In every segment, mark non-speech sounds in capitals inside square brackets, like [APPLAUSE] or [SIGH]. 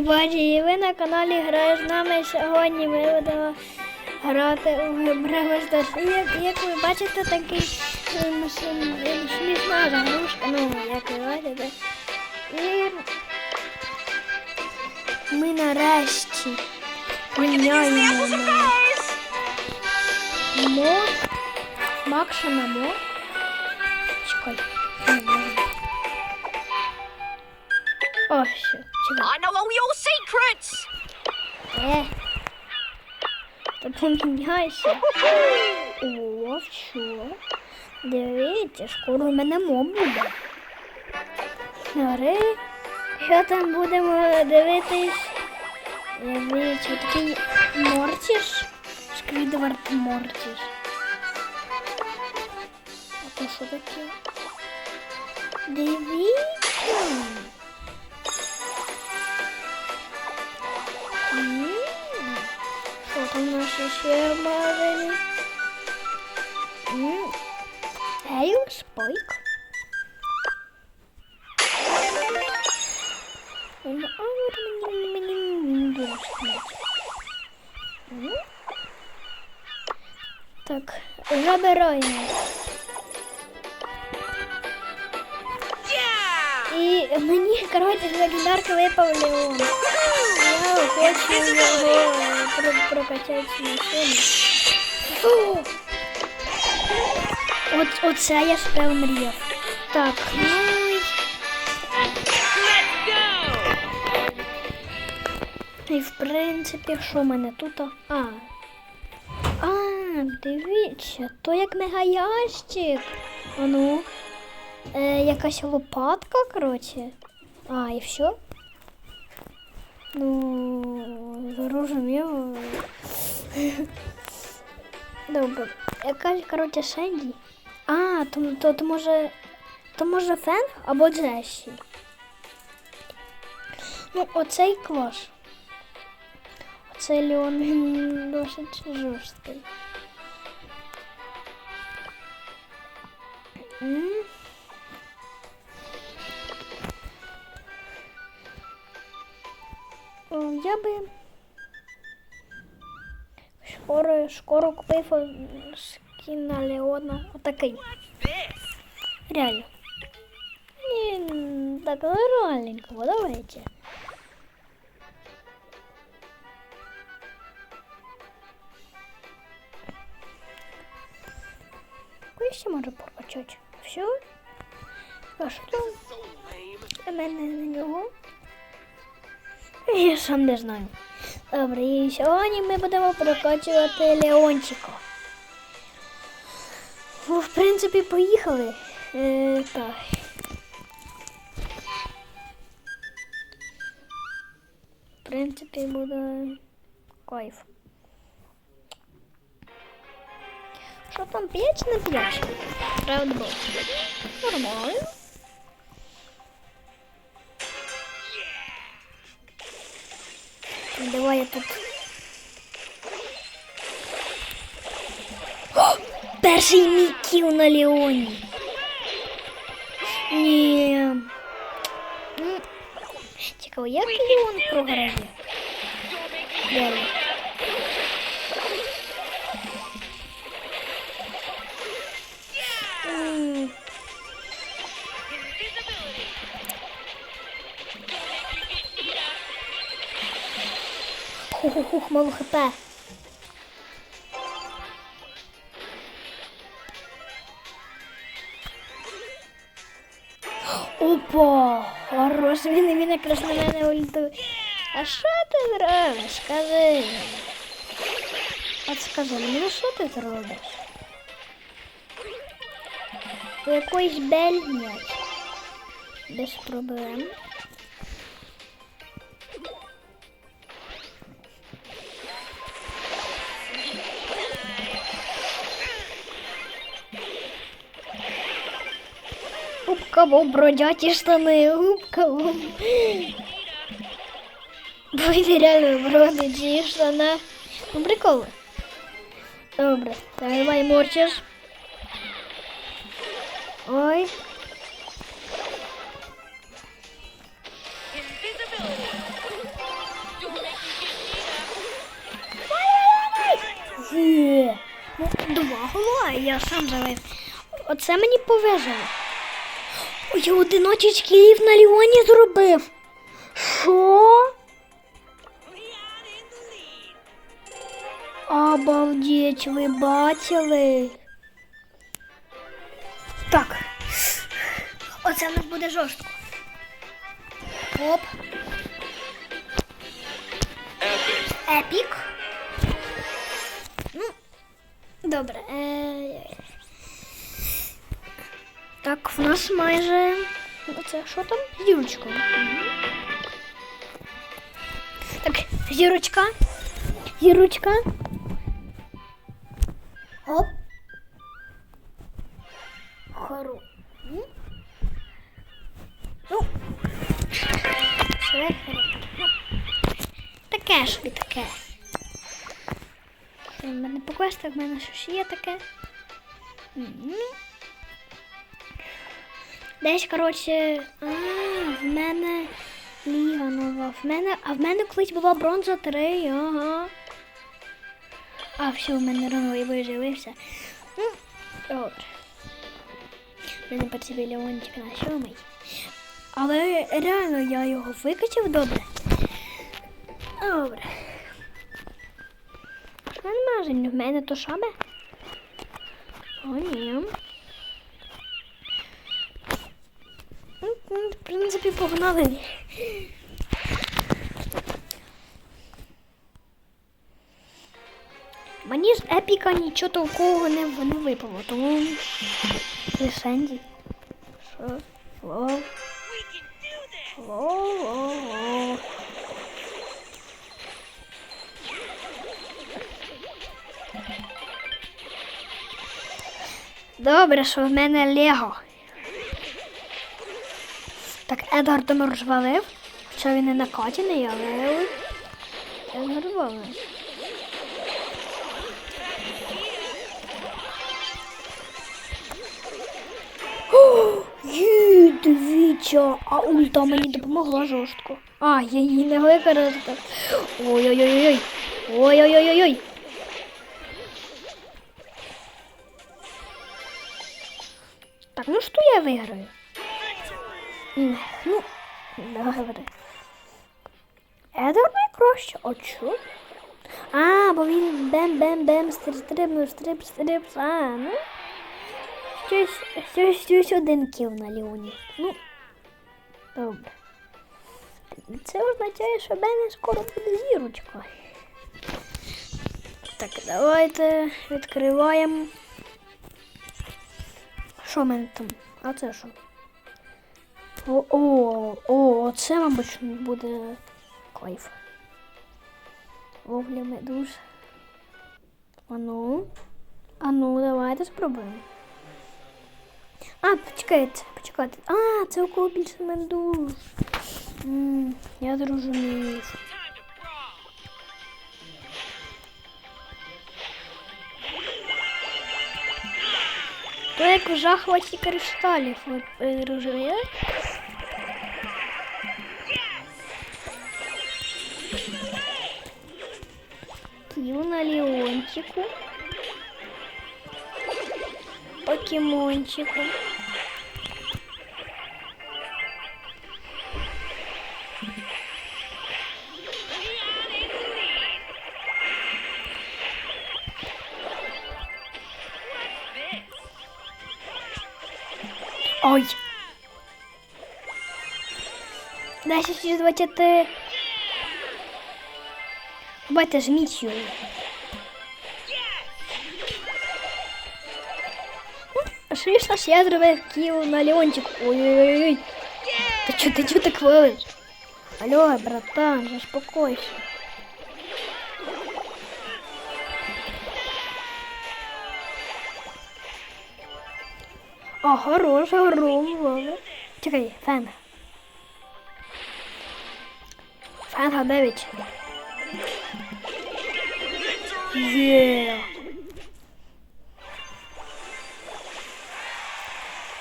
Бачі, і ви на каналі граєш з нами сьогодні. Ми будемо грати у Бравл Старс. І Як, як ви бачите, такий ем, ем, смішна загрузка, ну, як ви бачите. І ми нарешті міняємо на мод. Макша на мод. Чекай. О, все. I know all your secrets. Е. Поміняйся. О, що? Дивіться, скоро в мене моб буде. Гори. Що там будемо дивитись? Дивіться, такий Мортіс. Сквідвард Мортіс. А то що таке? Дивіться. Дуже смачно. М. Так, забираємо. Мені, коротше, з легендарки випав Леон. Я хочу його про прокачати машину. От, оце я спев мріяв. Так, ну і- в принципі, що в мене тут? А. А, дивіться, то як мегаящик. А ну. Е, якась лопатка, коротше. А, і все. Ну, зрозуміло. Добре. Якась, коротше, Сенді. А, то, то, то може. То може Фен або Джесі. Ну, оцей клас. Оцей Леон досить жорсткий. М. Я би скоро, скоро купив скін на Леона. Отакий. Реально. М, так нормальненько, давайте. Какой ще може прокачати? Все? А що? У мене на нього. Я сам не знаю. Добре, і сьогодні ми будемо прокачувати Леончика. Ну, в принципі, поїхали. Е, так. В принципі, буде кайф. Що там, 5 на 5? Правда. Нормально. Давай я тут. О, перший мій кіл на Леоні. Ні. Цікаво, як Леон програє? Реально. Хух-хух-хух, мало хп. Опа! Хорош, він, він якраз на мене ультує. А що ти зробиш? Скажи. От скажи мені, що ти зробиш? Якоїсь бель м'яч. Без проблем. У кого бродяті штани, у кого. Бойди реально бродячі штани. Ну приколи. Добре, давай морчиш. Ой. Є. Два гола, я сам завив. Оце мені повезло. Ой, я 11 кілів на Ліоні зробив. Що? Обалдеть, ви бачили? Так. Оце в нас буде жорстко. Оп. Епік. Ну, добре. Е... Так, в нас майже. Оце що там? Зірочка. Так, зірочка. Зірочка. Оп. Хору. Ну. Таке ж таке. Що в мене по квестах, в мене щось є таке. Мгм. Десь, коротше, а, в мене ліга нова. В мене, а в мене колись була бронза 3, ага. А, все, в мене рано і виживився. Ну, добре. В мене собі Леончик на сьомий. Але реально я його викачав добре. Добре. В мене магазин? В мене то шабе? О, ні. Ну, ну, В принципі, погнали. Мені з епіка нічого толкового не, не випало, тому лишензі. Що? Лол. We can do. Лол, лол, лол. Добре, що в мене Лего. Так, Едгард там розвалив. Хоча він не накатаний, але Едгард розвалив. Є, дивіться, а ульта мені допомогла жорстко. А, я її не використав. Ой-ой-ой-ой. Ой-ой-ой-ой. Так, ну что я выиграю? Ну, добре. Едвард найкраще. А чо? А, бо він бем-бем-бем, стрибнув, стриб, стриб, а, ну. Щось, щось, щось один кіл на Леоні. Ну, добре. Це означає, що в мене скоро буде зірочка. Так, давайте відкриваємо. Що в мене там? А це що? О, о, о, це, мабуть, буде кайф. Вугля медуз. Ану. Ану, давайте спробуємо. А, почекайте, почекайте. А, це у кого більше медуз. М, я зрозумів. То як в от е, розумієш? посвятил на Леончику. Покемончику. Ой. Да, сейчас через 20 Батя, жміть його. Швидше ж я зробив кіл на Леончик. Ой-ой-ой. ты что ти чо так валиш? Алло, братан, успокойся. О, хорош, гром, вали. Чекай, Фенга. Фенга девичина. Є.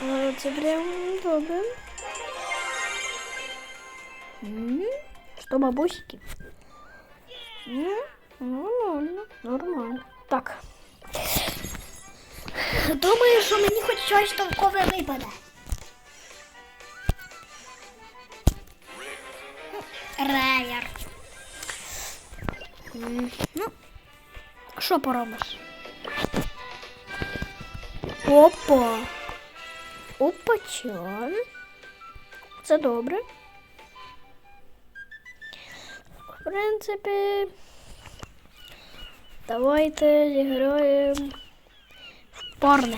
А, Це прям добре. М, Що, бабусики? М, Нормально, нормально. Так. Думаю, що мені хоч щось толкове випаде. Реєр. Ну, що поробиш? Опа. Опачан. Це добре. В принципі, давайте зіграємо в парне.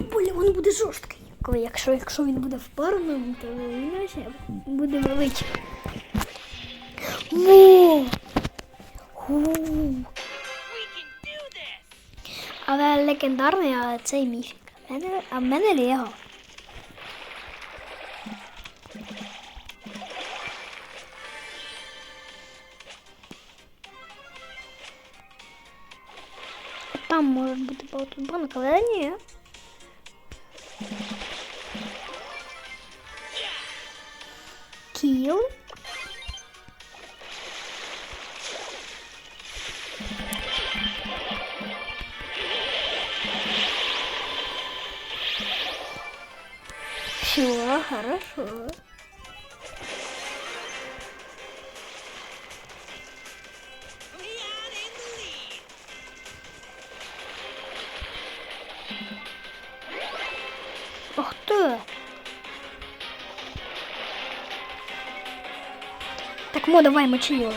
Бля, він буде жорсткий. Якщо, якщо він буде в парному, то він ще буде великий. Во! Але легендарний, але цей міфік. А в мене- Лего. Там може бути багато але ні. Кіл. Хорошо. Ах ти. Так, мо, давай мочи його.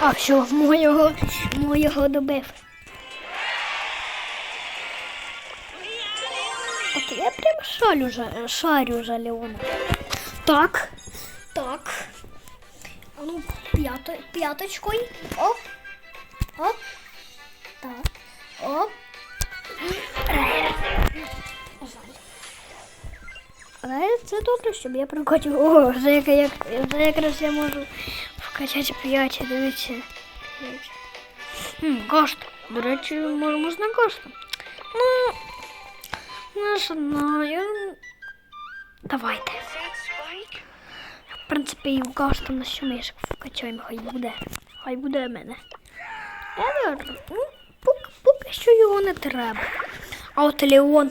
А, все, моєго, моєго добив. шарю за, шарю за Леона. Так, так. А ну, п'ято, п'яточкою. Оп. Оп. Так. Оп. І рейд. Але це добре, щоб я прокачу. О, вже як, як, вже якраз я можу вкачати 5, дивіться. Дивіться. Хм, Гошт. До речі, може, можна гошта. Ну, не знаю. Давайте. В принципі, і в гошта на що ми вкачаємо, хай буде. Хай буде в мене. Евер, ну, поки, поки що його не треба. А от Леон,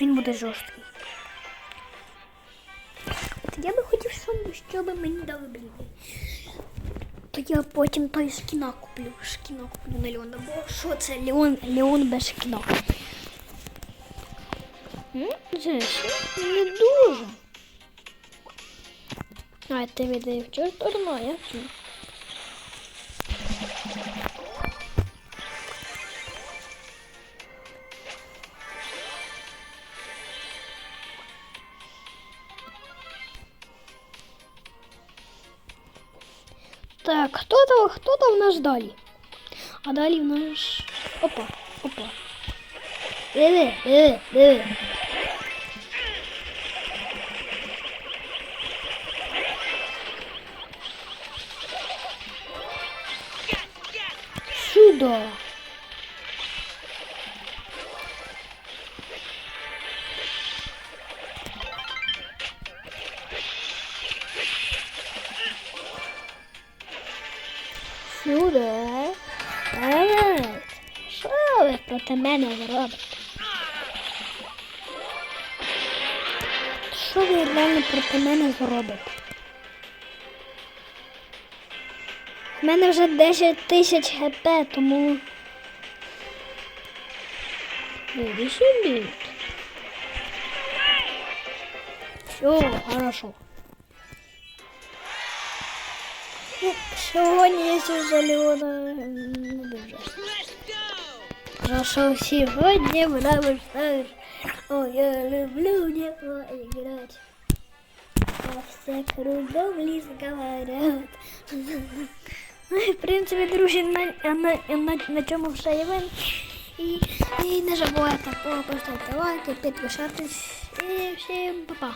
він буде жорсткий. От я би хотів, щоб- мені дали блін. То я потім той скіна куплю. Шкіна куплю на Леона. Бо що це Леон, Леон без шкіна? М? Це не дуже. А, ти віддає в чого сторону, я в. Так, хто там, хто там в нас далі? А далі в нас. Опа, опа. Диви, диви, диви. Сюда. Сюди. Так. Що ви проти мене зробите? Що ви реально проти мене зробите? У мене вже 10 тисяч гп, тому. Іди сюди. Все, хорошо. Ну, сьогодні я за Леона не дуже. Let's go. Хорошо, сьогодні в Бравл Старс. О, я люблю него играть. А все кругом ліс говорят. [LAUGHS] Ну, в принципі, друзі, на, на, на, на цьому все івент. І, і не забувайте поставити лайки, підписатись. І всім па-па.